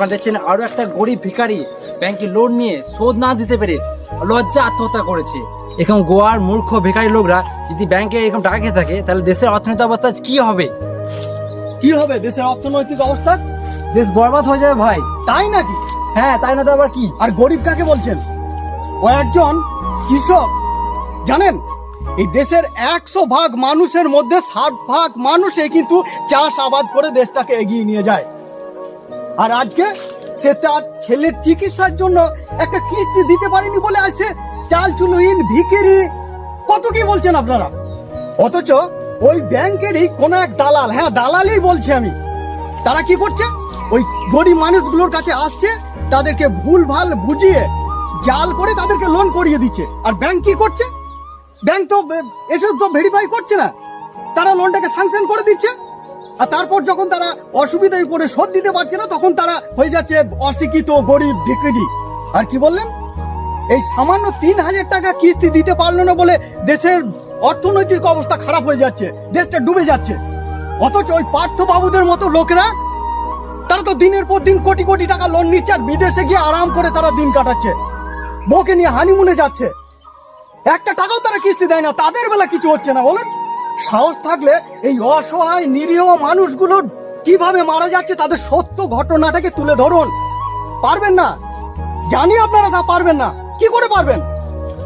আপনারা দেখছেন আরও একটা গরিব ভিখারি ব্যাংকে লোন নিয়ে শোধ না দিতে পেরে লজ্জা আত্মহত্যা করেছে। এরকম গোয়ার মূর্খ ভিখারি লোকরা যদি ব্যাংকে এরকম টাকা খেয়ে থাকে তাহলে দেশের অর্থনৈতিক অবস্থা কি হবে? কি হবে? দেশের অর্থনৈতিক অবস্থা? দেশ বরবাদ হয়ে যাবে ভাই। তাই নাকি? হ্যাঁ তাই না তো আবার কি? আর গরিব কাকে বলছেন? ও একজন কৃষক জানেন? এই দেশের একশো ভাগ মানুষের মধ্যে ষাট ভাগ মানুষে কিন্তু চাষ আবাদ করে দেশটাকে এগিয়ে নিয়ে যায়। আর আজকে সে তার ছেলের চিকিৎসার জন্য একটা কিস্তি দিতে পারেনি বলে আছে চাল চুলহীন ভিকিরি। কত কি বলছেন আপনারা? অথচ ওই ব্যাংকেরই কোন এক দালাল হ্যাঁ দালালই বলছি আমি। তারা কি করছে? ওই গরিব মানুষগুলোর কাছে আসছে, তাদেরকে ভুল ভালো বুঝিয়ে জাল করে তাদেরকে লোন করিয়ে দিচ্ছে। আর ব্যাংক কি করছে? ব্যাংক তো, এসব তো ভেরিফাই করছে না। তারা লোনটাকে স্যাংশন করে দিচ্ছে। আর তারপর যখন তারা অসুবিধায় পড়ে শোধ দিতে পারছে না, তখন তারা হয়ে যাচ্ছে অশিক্ষিত, গরিব ভিকিরি আর কি বললেন? এই সামান্য তিন হাজার টাকা কিস্তি দিতে পারল না বলে দেশের অর্থনৈতিক অবস্থা খারাপ হয়ে যাচ্ছে, দেশটা ডুবে যাচ্ছে। অথচ ওই পার্থ বাবুদের মতো লোকেরা, তারা তো দিনের পর দিন কোটি কোটি টাকা লোন নিচ্ছে আর বিদেশে গিয়ে আরাম করে তারা দিন কাটাচ্ছে। বউকে নিয়ে হানিমুনে যাচ্ছে। একটা টাকাও তারা কিস্তি দেয় না, তাদের বেলা কিছু হচ্ছে না, বলেন। সাহস থাকলে এই অসহায়, নিরীহ মানুষগুলো কীভাবে মারা যাচ্ছে তাদের সত্য ঘটনাটাকে তুলে ধরুন। পারবেন না? জানি আপনারা তা পারবেন না। কি করে পারবেন?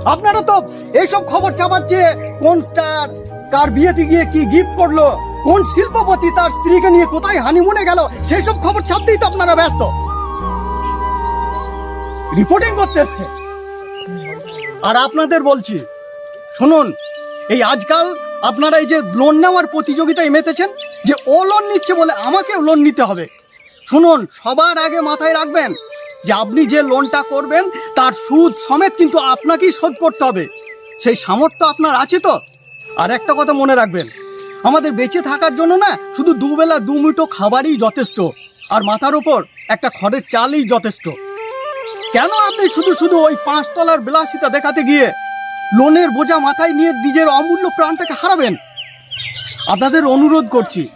আপনারা তো এইসব খবর চাপাচ্ছে, কোন স্টার, কার বিয়েতে গিয়ে কি গিফট করল, কোন শিল্পপতি তার স্ত্রীকে নিয়ে কোথায় হানিমুনে গেল সেই সব খবর ছাপতেই তো আপনারা ব্যস্ত। রিপোর্টিং করতে এসছে। আর আপনাদের বলছি, শুনুন, এই আজকাল আপনারা এই যে লোন নেওয়ার প্রতিযোগিতায় মেতেছেন যে ও লোন নিচ্ছে বলে আমাকেও লোন নিতে হবে। শুনুন, সবার আগে মাথায় রাখবেন যে আপনি যে লোনটা করবেন, তার সুদ সমেত কিন্তু আপনাকেই শোধ করতে হবে। সেই সামর্থ্য আপনার আছে তো? আর একটা কথা মনে রাখবেন, আমাদের বেঁচে থাকার জন্য না শুধু দুবেলা দু মুঠো খাবারই যথেষ্ট, আর মাথার উপর একটা খড়ের চালই যথেষ্ট। কেন আপনি শুধু শুধু ওই পাঁচতলার বিলাসিতা দেখাতে গিয়ে লোনের বোঝা মাথায় নিয়ে নিজের অমূল্য প্রাণটাকে হারাবেন। আপনাদের অনুরোধ করছি,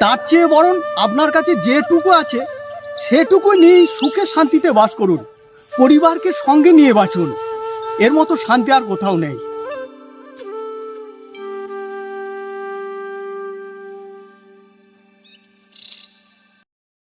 তার চেয়ে বরং আপনার কাছে যেটুকু আছে সেটুকু নিয়েই সুখে শান্তিতে বাস করুন। পরিবারকে সঙ্গে নিয়ে বাঁচুন। এর মতো শান্তি আর কোথাও নেই।